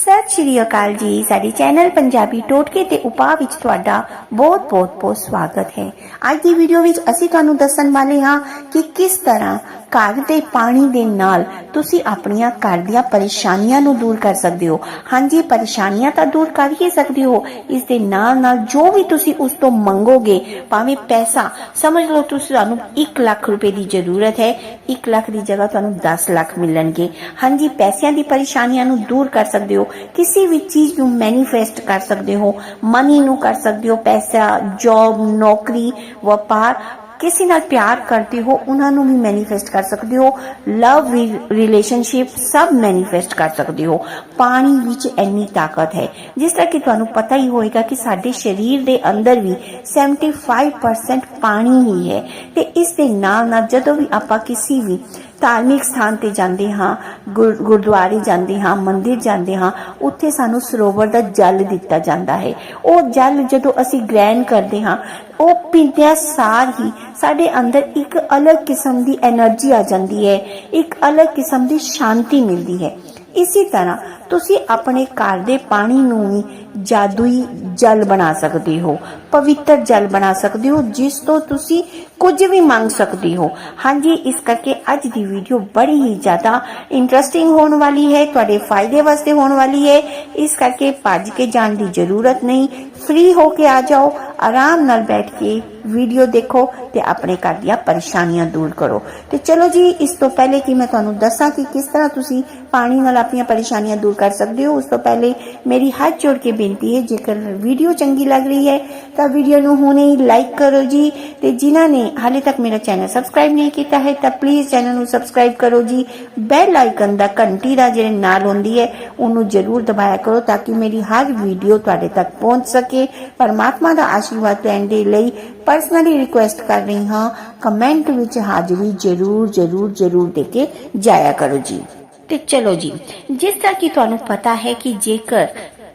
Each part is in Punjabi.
ਸਤਿ ਸ਼੍ਰੀ ਅਕਾਲ ਜੀ। ਸਾਡੇ ਚੈਨਲ ਪੰਜਾਬੀ ਟੋਟਕੇ ਤੇ ਉਪਾਅ ਵਿੱਚ ਤੁਹਾਡਾ ਬਹੁਤ-ਬਹੁਤ ਬਹੁਤ ਸਵਾਗਤ ਹੈ। ਅੱਜ ਦੀ ਵੀਡੀਓ ਵਿੱਚ ਅਸੀਂ ਤੁਹਾਨੂੰ ਦੱਸਣ ਵਾਲੇ ਹਾਂ ਕਿ ਕਿਸ ਤਰ੍ਹਾਂ ਘਰ ਦੇ ਪਾਣੀ ਦੇ ਨਾਲ ਤੁਸੀਂ ਆਪਣੀਆਂ ਘਰ ਦੀਆਂ ਪਰੇਸ਼ਾਨੀਆਂ ਨੂੰ ਦੂਰ ਕਰ ਸਕਦੇ ਹੋ। ਹਾਂਜੀ ਪਰੇਸ਼ਾਨੀਆਂ ਤਾਂ ਦੂਰ ਕਰ ਹੀ ਸਕਦੇ ਹੋ। ਇਸ ਦੇ ਨਾਲ ਨਾਲ ਜੋ ਵੀ ਤੁਸੀਂ ਉਸ ਤੋਂ ਮੰਗੋਗੇ, ਭਾਵੇਂ ਪੈਸਾ, ਸਮਝ ਲਓ ਤੁਸੀਂ ਤੁਹਾਨੂੰ 1 ਲੱਖ ਰੁਪਏ ਦੀ ਜ਼ਰੂਰਤ ਹੈ 1 ਲੱਖ ਦੀ ਜਗ੍ਹਾ ਤੁਹਾਨੂੰ 10 ਲੱਖ ਮਿਲਣਗੇ। ਹਾਂਜੀ, ਪੈਸਿਆਂ ਦੀ ਪਰੇਸ਼ਾਨੀਆਂ ਨੂੰ ਦੂਰ ਕਰ ਸਕਦੇ ਹੋ। ਕਿਸੇ ਵੀ ਚੀਜ਼ ਨੂੰ ਮੈਨੀਫੈਸਟ ਕਰ ਸਕਦੇ ਹੋ। ਮਨੀ ਨੂੰ ਕਰ ਸਕਦੇ ਹੋ। ਪੈਸਾ ਜੌਬ ਨੌਕਰੀ, ਵਪਾਰ ਕਿਸੇ ਨਾਲ ਪਿਆਰ ਕਰਦੇ ਹੋ, ਉਹਨਾਂ ਨੂੰ ਵੀ ਮੈਨੀਫੈਸਟ ਕਰ ਸਕਦੇ ਹੋ। ਲਵ ਰਿਲੇਸ਼ਨਸ਼ਿਪ ਸਭ ਮੈਨੀਫੈਸਟ ਕਰ ਸਕਦੇ ਹੋ। ਪਾਣੀ ਵਿੱਚ ਇੰਨੀ ਤਾਕਤ ਹੈ। ਜਿਸ ਤਰ੍ਹਾਂ ਕਿ ਤੁਹਾਨੂੰ ਪਤਾ ਹੀ ਹੋਏਗਾ ਕਿ ਸਾਡੇ ਸਰੀਰ ਦੇ ਅੰਦਰ ਵੀ 75% ਪਾਣੀ ਹੀ ਹੈ। ਤੇ ਇਸ ਦੇ ਨਾਲ ਨਾਲ ਜਦੋਂ ਵੀ ਆਪਾਂ ਕਿਸੇ ਵੀ ਧਾਰਮਿਕ ਸਥਾਨ ਤੇ ਜਾਂਦੇ ਹਾਂ ਗੁਰਦੁਆਰੇ ਜਾਂਦੇ ਹਾਂ, ਮੰਦਿਰ ਜਾਂਦੇ ਹਾਂ, ਉੱਥੇ ਸਾਨੂੰ ਸਰੋਵਰ ਦਾ ਜਲ ਦਿੱਤਾ ਜਾਂਦਾ ਹੈ। ਉਹ ਜਲ ਜਦੋਂ ਅਸੀਂ ਗ੍ਰਹਿਣ ਕਰਦੇ ਹਾਂ, ਉਹ ਪੀਂਦਿਆਂ ਸਾਰ ਹੀ ਸਾਡੇ ਅੰਦਰ ਇੱਕ ਅਲੱਗ ਕਿਸਮ ਦੀ એનર્ਜੀ ਆ ਜਾਂਦੀ ਹੈ, ਇੱਕ ਅਲੱਗ ਕਿਸਮ ਦੀ ਸ਼ਾਂਤੀ ਮਿਲਦੀ ਹੈ। ਇਸੇ ਤਰ੍ਹਾਂ ਤੁਸੀਂ ਆਪਣੇ ਘਰ ਦੇ ਪਾਣੀ ਨੂੰ ਵੀ ਜਾਦੂਈ ਜਲ ਬਣਾ ਸਕਦੇ ਹੋ, ਪਵਿੱਤਰ ਜਲ ਬਣਾ ਸਕਦੇ ਹੋ, ਜਿਸ ਤੋਂ ਤੁਸੀਂ ਕੁਝ ਵੀ ਮੰਗ ਸਕਦੇ ਹੋ। ਹਾਂਜੀ, ਇਸ ਕਰਕੇ ਅੱਜ ਦੀ ਵੀਡੀਓ ਬੜੀ ਹੀ ਜ਼ਿਆਦਾ ਇੰਟਰਸਟਿੰਗ ਹੋਣ ਵਾਲੀ ਹੈ, ਤੁਹਾਡੇ ਫਾਇਦੇ ਵਾਸਤੇ ਹੋਣ ਵਾਲੀ ਹੈ। ਇਸ ਕਰਕੇ ਭੱਜ ਕੇ ਜਾਣ ਦੀ ਜ਼ਰੂਰਤ ਨਹੀਂ। ਫ੍ਰੀ ਹੋ ਕੇ ਆ ਜਾਓ, ਆਰਾਮ ਨਾਲ ਬੈਠ ਕੇ ਵੀਡੀਓ ਦੇਖੋ ਤੇ ਆਪਣੇ ਘਰ ਦੀਆਂ ਪਰੇਸ਼ਾਨੀਆਂ ਦੂਰ ਕਰੋ। ਤੇ ਚਲੋ ਜੀ, ਇਸ ਤੋਂ ਪਹਿਲੇ ਕਿ ਮੈਂ ਤੁਹਾਨੂੰ ਦੱਸਾਂ ਕਿ ਕਿਸ ਤਰ੍ਹਾਂ ਤੁਸੀਂ ਪਾਣੀ ਨਾਲ ਆਪਣੀਆਂ ਪਰੇਸ਼ਾਨੀਆਂ ਦੂਰ ਕਰ ਸਕਦੇ ਹੋ, ਉਸ ਤੋਂ ਪਹਿਲੇ ਮੇਰੀ ਹੱਥ ਜੋੜ ਕੇ ਬੇਨਤੀ ਹੈ, ਜੇਕਰ ਵੀਡੀਓ ਚੰਗੀ ਲੱਗ ਰਹੀ ਹੈ, ਤਾਂ ਵੀਡੀਓ ਨੂੰ ਹੁਣੇ ਹੀ ਲਾਈਕ ਕਰੋ ਜੀ। ਤੇ ਜਿਨ੍ਹਾਂ ਨੇ ਹਾਲੇ ਤੱਕ ਮੇਰਾ ਚੈਨਲ ਸਬਸਕ੍ਰਾਈਬ ਨਹੀਂ ਕੀਤਾ ਹੈ, ਤਾਂ ਪਲੀਜ਼ ਚੈਨਲ ਨੂੰ ਸਬਸਕ੍ਰਾਈਬ ਕਰੋ ਜੀ। ਬੈਲ ਆਈਕਨ ਦਾ ਘੰਟੀ ਦਾ ਜਿਹੜੇ ਨਾਲ ਹੁੰਦੀ ਹੈ, ਉਹਨੂੰ ਜ਼ਰੂਰ ਦਬਾਇਆ ਕਰੋ, ਤਾਂ ਕਿ ਮੇਰੀ ਹਰ ਵੀਡੀਓ ਤੁਹਾਡੇ ਤੱਕ ਪਹੁੰਚ ਸਕੇ। ਪਰਮਾਤਮਾ ਦਾ ਆਸ਼ੀਰਵਾਦ ਲੈਣ ਦੇ ਲਈ ਪਰਸਨਲੀ ਰਿਕੁਐਸਟ ਕਰ ਰਹੀ ਹਾਂ। ਕਮੈਂਟ ਵਿੱਚ ਹਾਜ਼ਰੀ ਜ਼ਰੂਰ ਜ਼ਰੂਰ ਜ਼ਰੂਰ ਦੇ ਕੇ ਜਾਇਆ ਕਰੋ ਜੀ। ਤੇ ਚਲੋ ਜੀ, ਜਿਸ ਤਰ੍ਹਾਂ ਕਿ ਤੁਹਾਨੂੰ ਪਤਾ ਹੈ ਕਿ ਜੇਕਰ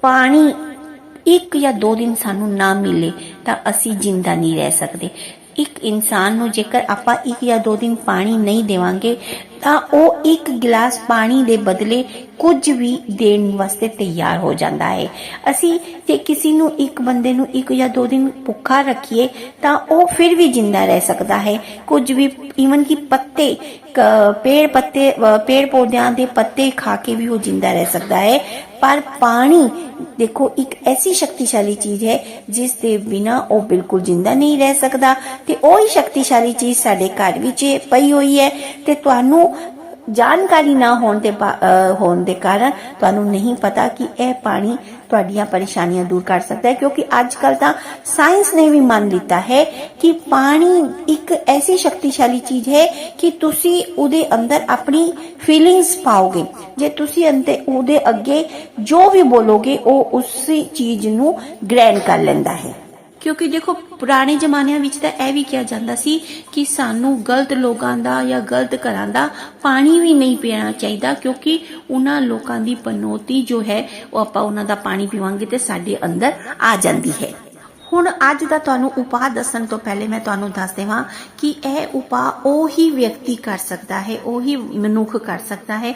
ਪਾਣੀ ਇੱਕ ਜਾਂ ਦੋ ਦਿਨ ਸਾਨੂੰ ਨਾ ਮਿਲੇ, ਤਾਂ ਅਸੀਂ ਜਿੰਦਾ ਨਹੀਂ ਰਹਿ ਸਕਦੇ। ਇੱਕ ਇਨਸਾਨ ਨੂੰ ਜੇਕਰ ਆਪਾਂ ਇੱਕ ਜਾਂ ਦੋ ਦਿਨ ਪਾਣੀ ਨਹੀਂ ਦੇਵਾਂਗੇ ਤਾਂ ਉਹ ਇੱਕ ਗਲਾਸ ਪਾਣੀ ਦੇ ਬਦਲੇ ਕੁਝ ਵੀ ਦੇਣ ਵਾਸਤੇ ਤਿਆਰ ਹੋ ਜਾਂਦਾ ਹੈ। ਅਸੀਂ ਜੇ ਕਿਸੇ ਨੂੰ ਇੱਕ ਬੰਦੇ ਨੂੰ ਇੱਕ ਜਾਂ ਦੋ ਦਿਨ ਭੁੱਖਾ ਰੱਖੀਏ, ਤਾਂ ਉਹ ਫਿਰ ਵੀ ਜਿੰਦਾ ਰਹਿ ਸਕਦਾ ਹੈ। ਕੁਝ ਵੀ ਈਵਨ ਕਿ ਪੱਤੇ ਪੇੜ ਪੱਤੇ ਪੇੜ ਪੌਦਿਆਂ ਦੇ ਪੱਤੇ ਖਾ ਕੇ ਵੀ ਉਹ ਜਿੰਦਾ ਰਹਿ ਸਕਦਾ ਹੈ। ਪਰ ਪਾਣੀ ਦੇਖੋ, ਇੱਕ ਐਸੀ ਸ਼ਕਤੀਸ਼ਾਲੀ ਚੀਜ਼ ਹੈ, ਜਿਸ ਦੇ ਬਿਨਾ ਉਹ ਬਿਲਕੁਲ ਜਿੰਦਾ ਨਹੀਂ ਰਹਿ ਸਕਦਾ। ਤੇ ਉਹ ਹੀ ਸ਼ਕਤੀਸ਼ਾਲੀ ਚੀਜ਼ ਸਾਡੇ ਘਰ ਵਿੱਚ ਪਈ ਹੋਈ ਹੈ। ਤੇ ਤੁਹਾਨੂੰ ਜਾਣਕਾਰੀ ਨਾ ਹੋਣ ਦੇ ਹੋਣ ਦੇ ਕਾਰਨ ਤੁਹਾਨੂੰ ਨਹੀਂ ਪਤਾ ਕਿ ਇਹ ਪਾਣੀ ਤੁਹਾਡੀਆਂ ਪਰੇਸ਼ਾਨੀਆਂ ਦੂਰ ਕਰ ਸਕਦਾ ਹੈ, ਕਿਉਂਕਿ ਅੱਜ ਕੱਲ ਤਾਂ ਸਾਇੰਸ ਨੇ ਵੀ ਮੰਨ ਲਿੱਤਾ ਹੈ ਕਿ ਪਾਣੀ ਇੱਕ ਐਸੀ ਸ਼ਕਤੀਸ਼ਾਲੀ ਚੀਜ਼ ਹੈ ਕਿ ਤੁਸੀਂ ਉਹਦੇ ਅੰਦਰ ਆਪਣੀ ਫੀਲਿੰਗਸ ਪਾਓਗੇ। ਜੇ ਤੁਸੀਂ ਅੰਤੇ ਉਹਦੇ ਅੱਗੇ ਜੋ ਵੀ ਬੋਲੋਗੇ, ਉਹ ਉਸੇ ਚੀਜ਼ ਨੂੰ ਗ੍ਰਹਿਣ ਕਰ ਲੈਂਦਾ ਹੈ। ਕਿਉਂਕਿ ਦੇਖੋ, ਪੁਰਾਣੇ ਜ਼ਮਾਨਿਆਂ ਵਿੱਚ ਤਾਂ ਇਹ ਵੀ ਕਿਹਾ ਜਾਂਦਾ ਸੀ ਕਿ ਸਾਨੂੰ ਗਲਤ ਲੋਕਾਂ ਦਾ ਜਾਂ ਗਲਤ ਘਰਾਂ ਦਾ ਪਾਣੀ ਵੀ ਨਹੀਂ ਪੀਣਾ ਚਾਹੀਦਾ, ਕਿਉਂਕਿ ਉਹਨਾਂ ਲੋਕਾਂ ਦੀ ਪਨੋਤੀ ਜੋ ਹੈ, ਉਹ ਆਪਾਂ ਉਹਨਾਂ ਦਾ ਪਾਣੀ ਪੀਵਾਂਗੇ ਤੇ ਸਾਡੇ ਅੰਦਰ ਆ ਜਾਂਦੀ ਹੈ। ਹੁਣ ਅੱਜ ਦਾ ਤੁਹਾਨੂੰ ਉਪਾਅ ਦੱਸਣ ਤੋਂ ਪਹਿਲੇ ਮੈਂ ਤੁਹਾਨੂੰ ਦੱਸ ਦੇਵਾਂ ਕਿ ਇਹ ਉਪਾਅ ਉਹੀ ਵਿਅਕਤੀ ਕਰ ਸਕਦਾ ਹੈ, ਉਹੀ ਮਨੁੱਖ ਕਰ ਸਕਦਾ ਹੈ,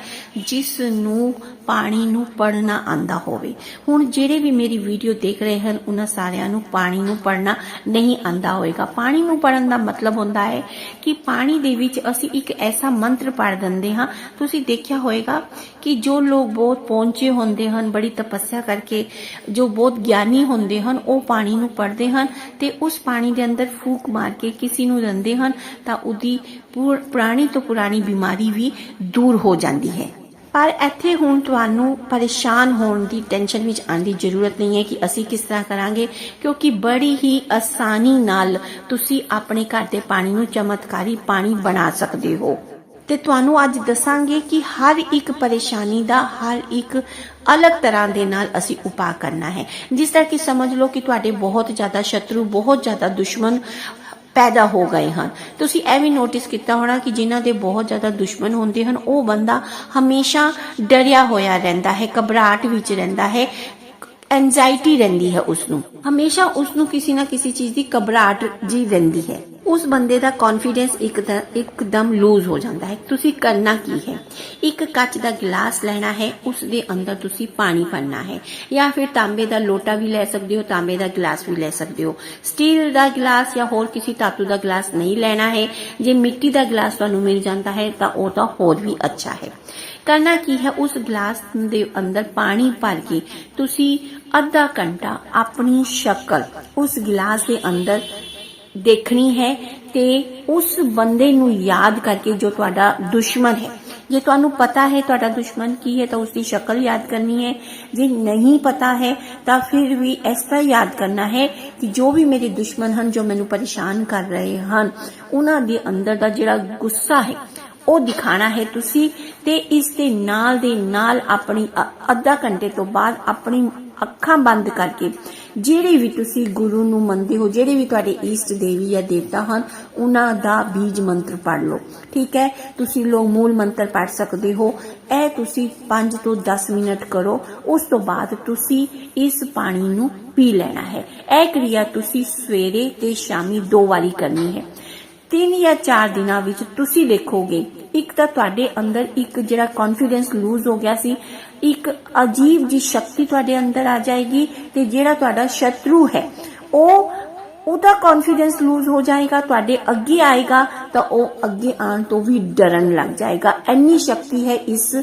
ਜਿਸ ਨੂੰ ਪਾਣੀ ਨੂੰ ਪੜਨਾ ਆਂਦਾ ਹੋਵੇ। ਹੁਣ ਜਿਹੜੇ ਵੀ ਮੇਰੀ ਵੀਡੀਓ ਦੇਖ ਰਹੇ ਹਨ, ਉਹਨਾਂ ਸਾਰਿਆਂ ਨੂੰ ਪਾਣੀ ਨੂੰ ਪੜਨਾ ਨਹੀਂ ਆਂਦਾ ਹੋਵੇਗਾ ਪਾਣੀ ਨੂੰ ਪੜਨ ਦਾ ਮਤਲਬ ਹੁੰਦਾ ਹੈ ਕਿ ਪਾਣੀ ਦੇ ਵਿੱਚ ਅਸੀਂ ਇੱਕ ਐਸਾ ਮੰਤਰ ਪੜ ਦਿੰਦੇ ਹਾਂ। ਤੁਸੀਂ ਦੇਖਿਆ ਹੋਵੇਗਾ ਕਿ ਜੋ ਲੋਕ ਬਹੁਤ ਪਹੁੰਚੇ ਹੁੰਦੇ ਹਨ, ਬੜੀ ਤਪੱਸਿਆ ਕਰਕੇ ਜੋ ਬਹੁਤ ਗਿਆਨੀ ਹੁੰਦੇ ਹਨ, ਉਹ ਪਾਣੀ ਨੂੰ ਪੜਦੇ ਹਨ ਤੇ ਉਸ ਪਾਣੀ ਦੇ ਅੰਦਰ ਫੂਕ ਮਾਰ ਕੇ ਕਿਸੇ ਨੂੰ ਦਿੰਦੇ ਹਨ ਤਾਂ ਉਹਦੀ ਪੁਰ- ਪੁਰਾਣੀ ਤੋਂ ਪੁਰਾਣੀ ਬਿਮਾਰੀ ਵੀ ਦੂਰ ਹੋ ਜਾਂਦੀ ਹੈ। ਪਰ ਇੱਥੇ ਹੁਣ ਤੁਹਾਨੂੰ ਪਰੇਸ਼ਾਨ ਹੋਣ ਦੀ ਟੈਨਸ਼ਨ ਵਿੱਚ ਆਉਣ ਦੀ ਜ਼ਰੂਰਤ ਨਹੀਂ ਹੈ ਕਿ ਅਸੀਂ ਕਿਸ ਤਰ੍ਹਾਂ ਕਰਾਂਗੇ, ਕਿਉਂਕਿ ਬੜੀ ਹੀ ਆਸਾਨੀ ਨਾਲ ਤੁਸੀਂ ਆਪਣੇ ਘਰ ਦੇ ਪਾਣੀ ਨੂੰ ਚਮਤਕਾਰੀ ਪਾਣੀ ਬਣਾ ਸਕਦੇ ਹੋ। ਤੇ ਤੁਹਾਨੂੰ ਅੱਜ ਦੱਸਾਂਗੇ ਕਿ ਹਰ ਇੱਕ ਪਰੇਸ਼ਾਨੀ ਦਾ ਹਰ ਇੱਕ ਅਲੱਗ ਤਰ੍ਹਾਂ ਦੇ ਨਾਲ ਅਸੀਂ ਉਪਾਅ ਕਰਨਾ ਹੈ। ਜਿਸ ਤਰ੍ਹਾਂ ਕਿ ਸਮਝ ਲਓ ਕਿ ਤੁਹਾਡੇ ਬਹੁਤ ਜ਼ਿਆਦਾ ਸ਼ਤਰੂ, ਬਹੁਤ ਜ਼ਿਆਦਾ ਦੁਸ਼ਮਣ ਪੈਦਾ ਹੋ ਗਏ ਹਨ। ਤੁਸੀਂ ਇਹ ਵੀ ਨੋਟਿਸ ਕੀਤਾ ਹੋਣਾ ਕਿ ਜਿਨ੍ਹਾਂ ਦੇ ਬਹੁਤ ਜ਼ਿਆਦਾ ਦੁਸ਼ਮਣ ਹੁੰਦੇ ਹਨ, ਉਹ ਬੰਦਾ ਹਮੇਸ਼ਾ ਡਰਿਆ ਹੋਇਆ ਰਹਿੰਦਾ ਹੈ, ਘਬਰਾਹਟ ਵਿੱਚ ਰਹਿੰਦਾ ਹੈ ਐਂਜ਼ਾਈਟੀ ਰਹਿੰਦੀ ਹੈ ਉਸ ਨੂੰ ਹਮੇਸ਼ਾ ਉਸ ਨੂੰ ਕਿਸੇ ਨਾ ਕਿਸੇ ਚੀਜ਼ ਦੀ ਘਬਰਾਹਟ ਜੀ ਰਹਿੰਦੀ ਹੈ। ਉਸ ਬੰਦੇ ਦਾ ਕੌਨਫੀਡੈਂਸ ਇੱਕਦਮ ਇੱਕਦਮ ਲੂਜ਼ ਹੋ ਜਾਂਦਾ ਹੈ। ਤੁਸੀਂ ਕਰਨਾ ਕੀ ਹੈ? ਇੱਕ ਕੱਚ ਦਾ ਗਲਾਸ ਲੈਣਾ ਹੈ, ਉਸ ਦੇ ਅੰਦਰ ਤੁਸੀਂ ਪਾਣੀ ਭਰਨਾ ਹੈ। ਜਾਂ ਫਿਰ ਤਾਂਬੇ ਦਾ ਲੋਟਾ ਵੀ ਲੈ ਸਕਦੇ ਹੋ, ਤਾਂਬੇ ਦਾ ਗਲਾਸ ਵੀ ਲੈ ਸਕਦੇ ਹੋ। ਸਟੀਲ ਦਾ ਗਲਾਸ ਜਾਂ ਹੋਰ ਕਿਸੇ ਧਾਤੂ ਦਾ ਗਲਾਸ ਨਹੀਂ ਲੈਣਾ ਹੈ। ਜੇ ਮਿੱਟੀ ਦਾ ਗਲਾਸ ਤੁਹਾਨੂੰ ਮਿਲ ਜਾਂਦਾ ਹੈ, ਤਾਂ ਉਹ ਤਾਂ ਹੋਰ ਵੀ ਅੱਛਾ ਹੈ। ਕਰਨਾ ਕੀ ਹੈ? ਉਸ ਗਲਾਸ ਦੇ ਅੰਦਰ ਪਾਣੀ ਭਰ ਕੇ ਤੁਸੀਂ ਅੱਧਾ ਘੰਟਾ ਆਪਣੀ ਸ਼ਕਲ ਉਸ ਗਲਾਸ ਦੇ ਅੰਦਰ ਦੇਖਣੀ ਹੈ ਤੇ ਉਸ ਬੰਦੇ ਨੂੰ ਯਾਦ ਕਰਕੇ ਜੋ ਤੁਹਾਡਾ ਦੁਸ਼ਮਣ ਹੈ। ਜੇ ਤੁਹਾਨੂੰ ਪਤਾ ਹੈ ਤੁਹਾਡਾ ਦੁਸ਼ਮਣ ਕੀ ਹੈ ਤਾਂ ਉਸ ਦੀ ਸ਼ਕਲ ਯਾਦ ਕਰਨੀ ਹੈ। ਜੇ ਨਹੀਂ ਪਤਾ ਹੈ ਤਾਂ ਫਿਰ ਵੀ ਇਸ ਤਰ੍ਹਾਂ ਯਾਦ ਕਰਨਾ ਹੈ ਕਿ ਜੋ ਵੀ ਮੇਰੇ ਦੁਸ਼ਮਣ ਹਨ, ਜੋ ਮੈਨੂੰ ਪਰੇਸ਼ਾਨ ਕਰ ਰਹੇ ਹਨ, ਉਹਨਾਂ ਦੇ ਅੰਦਰ ਦਾ ਜਿਹੜਾ ਗੁੱਸਾ ਹੈ, ਉਹ ਦਿਖਾਣਾ ਹੈ ਤੁਸੀਂ ਤੇ ਇਸ ਦੇ ਨਾਲ ਦੇ ਨਾਲ ਆਪਣੀ ਅੱਧਾ ਘੰਟੇ ਤੋਂ ਬਾਅਦ ਆਪਣੀ ਅੱਖਾਂ ਬੰਦ ਕਰਕੇ ਜਿਹੜੇ ਵੀ ਤੁਸੀਂ ਗੁਰੂ ਨੂੰ ਮੰਨਦੇ ਹੋ, ਜਿਹੜੇ ਵੀ ਤੁਹਾਡੇ ਈਸਟ ਦੇਵੀ ਜਾਂ ਦੇਵਤਾ ਹਨ, ਉਹਨਾਂ ਦਾ ਬੀਜ ਮੰਤਰ ਪੜ੍ਹ ਲਓ। ਠੀਕ ਹੈ? ਤੁਸੀਂ ਲੋਕ ਮੂਲ ਮੰਤਰ ਪੜ੍ਹ ਸਕਦੇ ਹੋ। ਇਹ ਤੁਸੀਂ 5 ਤੋਂ 10 ਮਿੰਟ ਕਰੋ। ਉਸ ਤੋਂ ਬਾਅਦ ਤੁਸੀਂ ਇਸ ਪਾਣੀ ਨੂੰ ਪੀ ਲੈਣਾ ਹੈ। ਇਹ ਕਿਰਿਆ ਤੁਸੀਂ ਸਵੇਰੇ ਤੇ ਸ਼ਾਮੀ ਦੋ ਵਾਰੀ ਕਰਨੀ ਹੈ। ਤਿੰਨ ਜਾਂ ਚਾਰ ਦਿਨਾਂ ਵਿੱਚ ਤੁਸੀਂ ਦੇਖੋਗੇ ਇੱਕ ਤਾਂ ਤੁਹਾਡੇ ਅੰਦਰ ਇੱਕ ਜਿਹੜਾ ਕੌਨਫੀਡੈਂਸ ਲੂਜ਼ ਹੋ ਗਿਆ ਸੀ, ਇੱਕ ਅਜੀਬ ਜੀ ਸ਼ਕਤੀ ਤੁਹਾਡੇ ਅੰਦਰ ਆ ਜਾਏਗੀ ਤੇ ਜਿਹੜਾ ਤੁਹਾਡਾ ਸ਼ਤਰੂ ਹੈ, ਉਹ ਉਹਦਾ ਕੌਨਫੀਡੈਂਸ ਲੂਜ਼ ਹੋ ਜਾਏਗਾ, ਤੁਹਾਡੇ ਅੱਗੇ ਆਏਗਾ ਤਾਂ ਉਹ ਅੱਗੇ ਆਉਣ ਤੋਂ ਵੀ ਡਰਨ ਲੱਗ ਜਾਏਗਾ। ਇੰਨੀ ਸ਼ਕਤੀ ਹੈ ਇਸ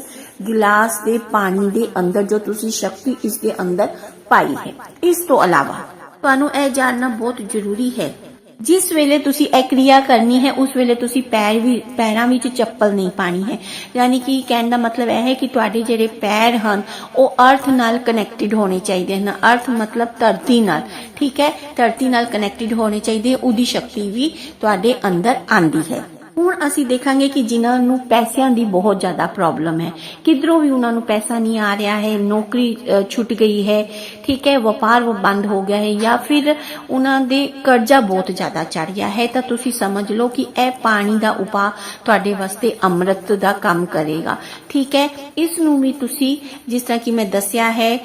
ਗਿਲਾਸ ਦੇ ਪਾਣੀ ਦੇ ਅੰਦਰ ਜੋ ਤੁਸੀਂ ਸ਼ਕਤੀ ਇਸ ਦੇ ਅੰਦਰ ਪਾਈ ਹੈ। ਇਸ ਤੋਂ ਇਲਾਵਾ ਤੁਹਾਨੂੰ ਇਹ ਜਾਣਨਾ ਬਹੁਤ ਜ਼ਰੂਰੀ ਹੈ ਜਿਸ ਵੇਲੇ ਤੁਸੀਂ ਇਹ ਕਿਰਿਆ ਕਰਨੀ ਹੈ, ਉਸ ਵੇਲੇ ਤੁਸੀਂ ਪੈਰ ਵੀ, ਪੈਰਾਂ ਵਿੱਚ ਚੱਪਲ ਨਹੀਂ ਪਾਣੀ ਹੈ। ਯਾਨੀ ਕਿ ਕਹਿਣ ਦਾ ਮਤਲਬ ਇਹ ਹੈ ਕਿ ਤੁਹਾਡੇ ਜਿਹੜੇ ਪੈਰ ਹਨ, ਉਹ ਅਰਥ ਨਾਲ ਕਨੈਕਟਡ ਹੋਣੇ ਚਾਹੀਦੇ ਹਨ। ਅਰਥ ਮਤਲਬ ਧਰਤੀ ਨਾਲ, ਠੀਕ ਹੈ? ਧਰਤੀ ਨਾਲ ਕਨੈਕਟਡ ਹੋਣੇ ਚਾਹੀਦੇ, ਉਹਦੀ ਸ਼ਕਤੀ ਵੀ ਤੁਹਾਡੇ ਅੰਦਰ ਆਂਦੀ ਹੈ। ਹੁਣ ਅਸੀਂ ਦੇਖਾਂਗੇ ਕਿ ਜਿਨ੍ਹਾਂ ਨੂੰ ਪੈਸਿਆਂ ਦੀ ਬਹੁਤ ਜ਼ਿਆਦਾ ਪ੍ਰੋਬਲਮ ਹੈ। ਕਿਧਰੋਂ ਵੀ ਉਹਨਾਂ ਨੂੰ ਪੈਸਾ ਨਹੀਂ ਆ ਰਿਹਾ ਹੈ, ਨੌਕਰੀ ਛੁੱਟ ਗਈ ਹੈ, ਠੀਕ ਹੈ, ਵਪਾਰ ਬੰਦ ਹੋ ਗਿਆ ਹੈ ਜਾਂ ਫਿਰ ਉਹਨਾਂ ਦੇ ਕਰਜ਼ਾ ਬਹੁਤ ਜ਼ਿਆਦਾ ਚੜ ਗਿਆ ਹੈ, ਤਾਂ ਤੁਸੀਂ ਸਮਝ ਲਓ ਕਿ ਇਹ ਪਾਣੀ ਦਾ ਉਪਾਅ ਤੁਹਾਡੇ ਵਾਸਤੇ ਅੰਮ੍ਰਿਤ ਦਾ ਕੰਮ ਕਰੇਗਾ। ਠੀਕ ਹੈ, ਇਸ ਨੂੰ ਵੀ ਤੁਸੀਂ ਜਿਸ ਤਰ੍ਹਾਂ ਕਿ ਮੈਂ ਦੱਸਿਆ ਹੈ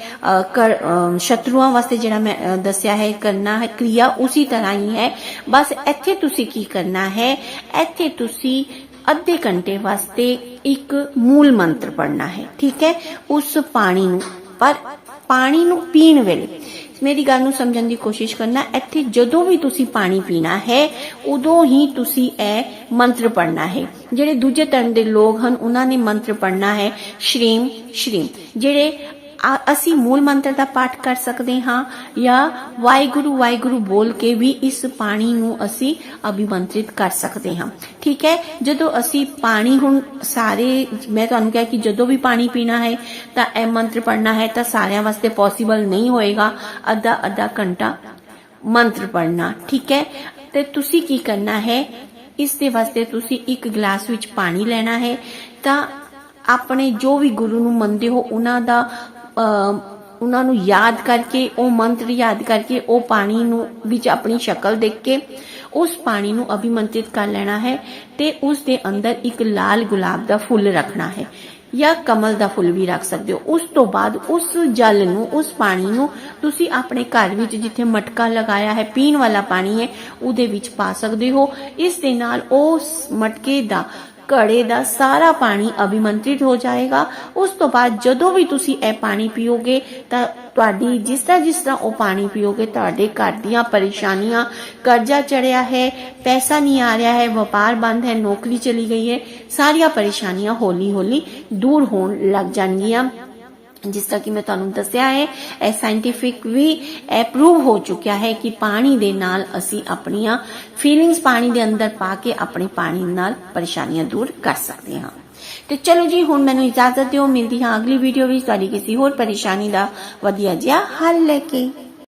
ਕਰ- ਸ਼ਤਰੂਆਂ ਵਾਸਤੇ ਜਿਹੜਾ ਮੈਂ ਦੱਸਿਆ ਹੈ, ਕਰਨਾ ਹੈ, ਕਿਰਿਆ ਉਸੇ ਤਰ੍ਹਾਂ ਹੀ ਹੈ। ਬਸ ਇੱਥੇ ਤੁਸੀਂ ਕੀ ਕਰਨਾ ਹੈ, ਇੱਥੇ ਤੁਸੀਂ ਅੱਧੇ ਘੰਟੇ ਵਾਸਤੇ ਇੱਕ ਮੂਲ ਮੰਤਰ ਪੜਨਾ ਹੈ, ਠੀਕ ਹੈ? ਉਸ ਪਾਣੀ ਨੂੰ, ਪਰ ਪਾਣੀ ਨੂੰ ਪੀਣ ਵੇਲੇ ਮੇਰੀ ਗੱਲ ਨੂੰ ਸਮਝਣ ਦੀ ਕੋਸ਼ਿਸ਼ ਕਰਨਾ, ਇੱਥੇ ਜਦੋਂ ਵੀ ਤੁਸੀਂ ਪਾਣੀ ਪੀਣਾ ਹੈ, ਉਦੋਂ ਹੀ ਤੁਸੀਂ ਇਹ ਮੰਤਰ ਪੜਨਾ ਹੈ। ਜਿਹੜੇ ਦੂਜੇ ਧਰਮ ਦੇ ਲੋਕ ਹਨ, ਉਹਨਾਂ ਨੇ ਮੰਤਰ ਪੜਨਾ ਹੈ, ਸ਼੍ਰੀਮ ਸ਼੍ਰੀਮ। ਜਿਹੜੇ ਅਸੀਂ ਮੂਲ ਮੰਤਰ ਦਾ ਪਾਠ ਕਰ ਸਕਦੇ ਹਾਂ ਜਾਂ ਵਾਹਿਗੁਰੂ ਵਾਹਿਗੁਰੂ ਬੋਲ ਕੇ ਵੀ ਇਸ ਪਾਣੀ ਨੂੰ ਅਸੀਂ ਅਭਿਮੰਤਰਿਤ ਕਰ ਸਕਦੇ ਹਾਂ। ਠੀਕ ਹੈ? ਜਦੋਂ ਅਸੀਂ ਪਾਣੀ ਹੁਣ ਸਾਰੇ, ਮੈਂ ਤੁਹਾਨੂੰ ਕਿਹਾ ਕਿ ਜਦੋਂ ਵੀ ਪਾਣੀ ਪੀਣਾ ਹੈ ਤਾਂ ਇਹ ਮੰਤਰ ਪੜਨਾ ਹੈ ਤਾਂ ਸਾਰਿਆਂ ਵਾਸਤੇ ਪੋਸੀਬਲ ਨਹੀਂ ਹੋਏਗਾ। ਅੱਧਾ ਅੱਧਾ ਘੰਟਾ ਮੰਤਰ ਪੜਨਾ ਠੀਕ ਹੈ? ਤੇ ਤੁਸੀਂ ਕੀ ਕਰਨਾ ਹੈ? ਇਸ ਦੇ ਵਾਸਤੇ ਤੁਸੀਂ ਇੱਕ ਗਲਾਸ ਵਿੱਚ ਪਾਣੀ ਲੈਣਾ ਹੈ ਤਾਂ ਆਪਣੇ ਜੋ ਵੀ ਗੁਰੂ ਨੂੰ ਮੰਨਦੇ ਹੋ, ਉਹਨਾਂ ਦਾ ਉਹਨਾਂ ਨੂੰ ਯਾਦ ਕਰਕੇ, ਉਹ ਮੰਤਰ ਯਾਦ ਕਰਕੇ, ਉਹ ਪਾਣੀ ਨੂੰ ਵਿੱਚ ਆਪਣੀ ਸ਼ਕਲ ਦੇਖ ਕੇ, ਉਸ ਪਾਣੀ ਨੂੰ ਅਭਿਮੰਤਰਿਤ ਕਰ ਲੈਣਾ ਹੈ ਤੇ ਉਸ ਦੇ ਅੰਦਰ ਇੱਕ ਲਾਲ ਗੁਲਾਬ ਦਾ ਫੁੱਲ ਰੱਖਣਾ ਹੈ ਜਾਂ ਕਮਲ ਦਾ ਫੁੱਲ ਵੀ ਰੱਖ ਸਕਦੇ ਹੋ। ਉਸ ਤੋਂ ਬਾਅਦ ਉਸ ਜਲ ਨੂੰ, ਉਸ ਪਾਣੀ ਨੂੰ ਤੁਸੀਂ ਆਪਣੇ ਘਰ ਵਿੱਚ ਜਿੱਥੇ ਮਟਕਾ ਲਗਾਇਆ ਹੈ, ਪੀਣ ਵਾਲਾ ਪਾਣੀ ਹੈ, ਉਹਦੇ ਵਿੱਚ ਪਾ ਸਕਦੇ ਹੋ। ਇਸ ਦੇ ਨਾਲ ਉਸ ਮਟਕੇ ਦਾ ਘੜੇ ਦਾ ਸਾਰਾ ਪਾਣੀ ਅਭਿਮੰਤਰਿਤ ਹੋ ਜਾਏਗਾ। ਉਸ ਤੋਂ ਬਾਅਦ ਜਦੋਂ ਵੀ ਤੁਸੀਂ ਇਹ ਪਾਣੀ ਪੀਓਗੇ, ਤਾਂ ਤੁਹਾਡੀ ਜਿਸ ਤਰ੍ਹਾਂ ਜਿਸ ਤਰ੍ਹਾਂ ਉਹ ਪਾਣੀ ਪੀਓਗੇ, ਤੁਹਾਡੇ ਘਰ ਦੀਆਂ ਪਰੇਸ਼ਾਨੀਆਂ, ਕਰਜ਼ਾ ਚੜਿਆ ਹੈ, ਪੈਸਾ ਨਹੀਂ ਆ ਰਿਹਾ ਹੈ, ਵਪਾਰ ਬੰਦ ਹੈ, ਨੌਕਰੀ ਚਲੀ ਗਈ ਹੈ, ਸਾਰੀਆਂ ਪਰੇਸ਼ਾਨੀਆਂ ਹੌਲੀ ਹੌਲੀ ਦੂਰ ਹੋਣ ਲੱਗ ਜਾਣਗੀਆਂ। ਜਿਸ ਤਰ੍ਹਾਂ ਕਿ ਮੈਂ ਤੁਹਾਨੂੰ ਦੱਸਿਆ ਹੈ, ਇਹ ਸਾਇੰਟੀਫਿਕ ਵੀ ਪ੍ਰੂਵ ਹੋ ਚੁੱਕਿਆ ਹੈ ਕਿ ਪਾਣੀ ਦੇ ਨਾਲ ਅਸੀਂ ਆਪਣੀਆਂ ਫੀਲਿੰਗਸ ਪਾਣੀ ਦੇ ਅੰਦਰ ਪਾ ਕੇ ਆਪਣੇ ਪਾਣੀ ਨਾਲ ਪਰੇਸ਼ਾਨੀਆਂ ਦੂਰ ਕਰ ਸਕਦੇ ਹਾਂ। ਤੇ ਚਲੋ ਜੀ, ਹੁਣ ਮੈਨੂੰ ਇਜਾਜ਼ਤ ਦਿਓ, ਮਿਲਦੀ ਹਾਂ ਅਗਲੀ ਵੀਡੀਓ ਵਿੱਚ। ਤੁਹਾਡੀ ਕਿਸੇ ਹੋਰ ਪਰੇਸ਼ਾਨੀ ਦਾ ਵਧੀਆ ਜਿਹਾ ਹੱਲ ਲੈ ਕੇ।